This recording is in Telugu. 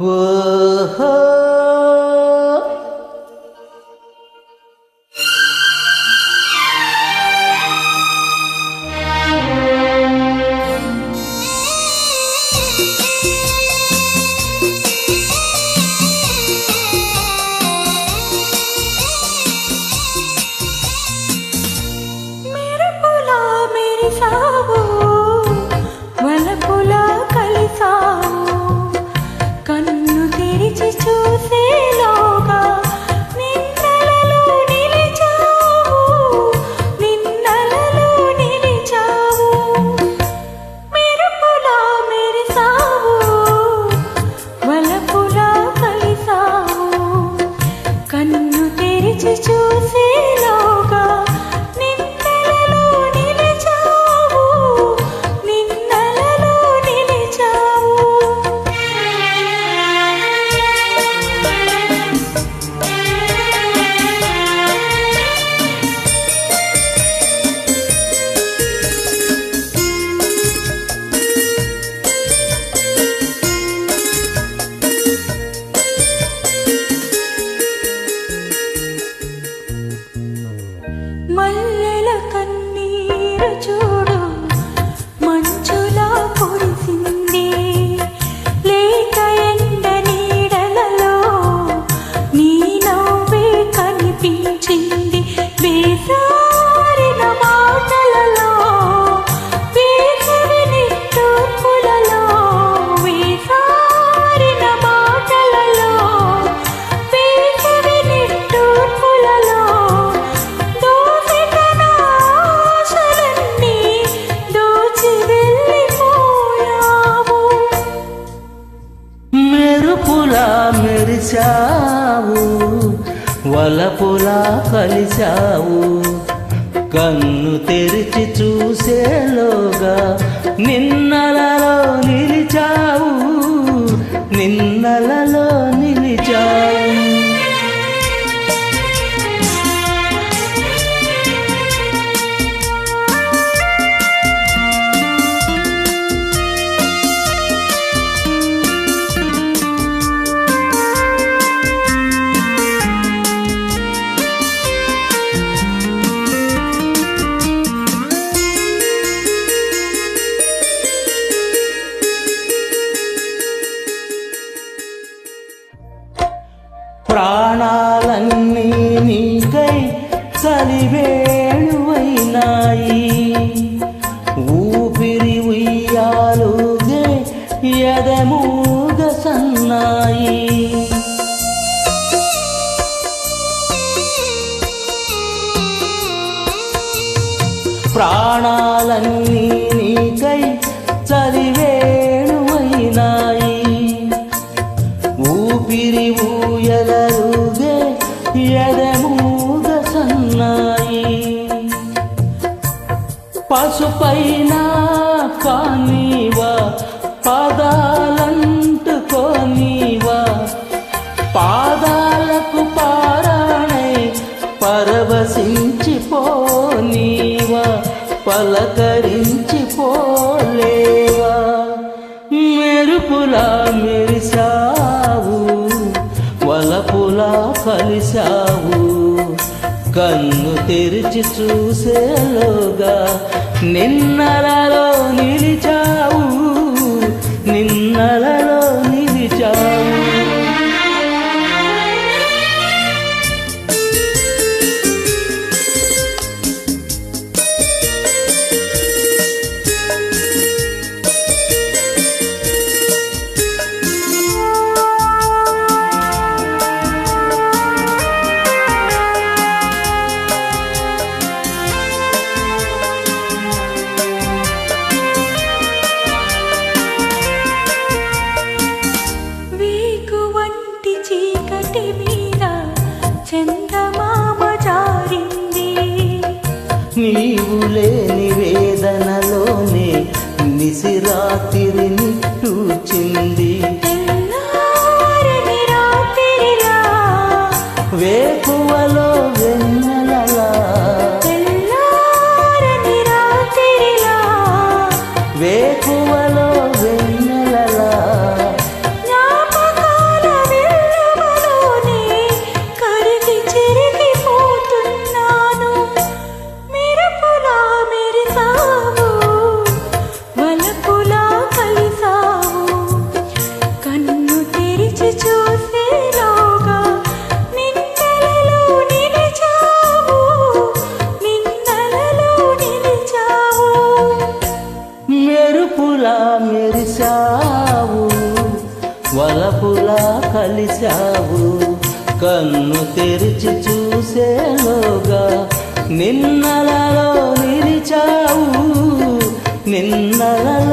Whoa. to మెరిచావు వలపులా కలిచావు కన్ను తెరిచి చూసేలోగా నిన్నలలో నిలిచావు. నిన్నలలో నీకై చలివేణువైనాయి. పలకరించిపోలేవా? మెరుపులా మెరిసావు వలపులా కలిశావు. కన్ను తెరిచి చూసేలోగా నిన్నలలో నిలిచావు నిన్నలలో నివేదనలోనే నిసిరాతిరి నిట్టూచింది. మెరిశావు వలపులా కలిశావు కన్ను తెరిచి చూసేలోగా నిన్నలలో నిలిచావు నిన్నలలో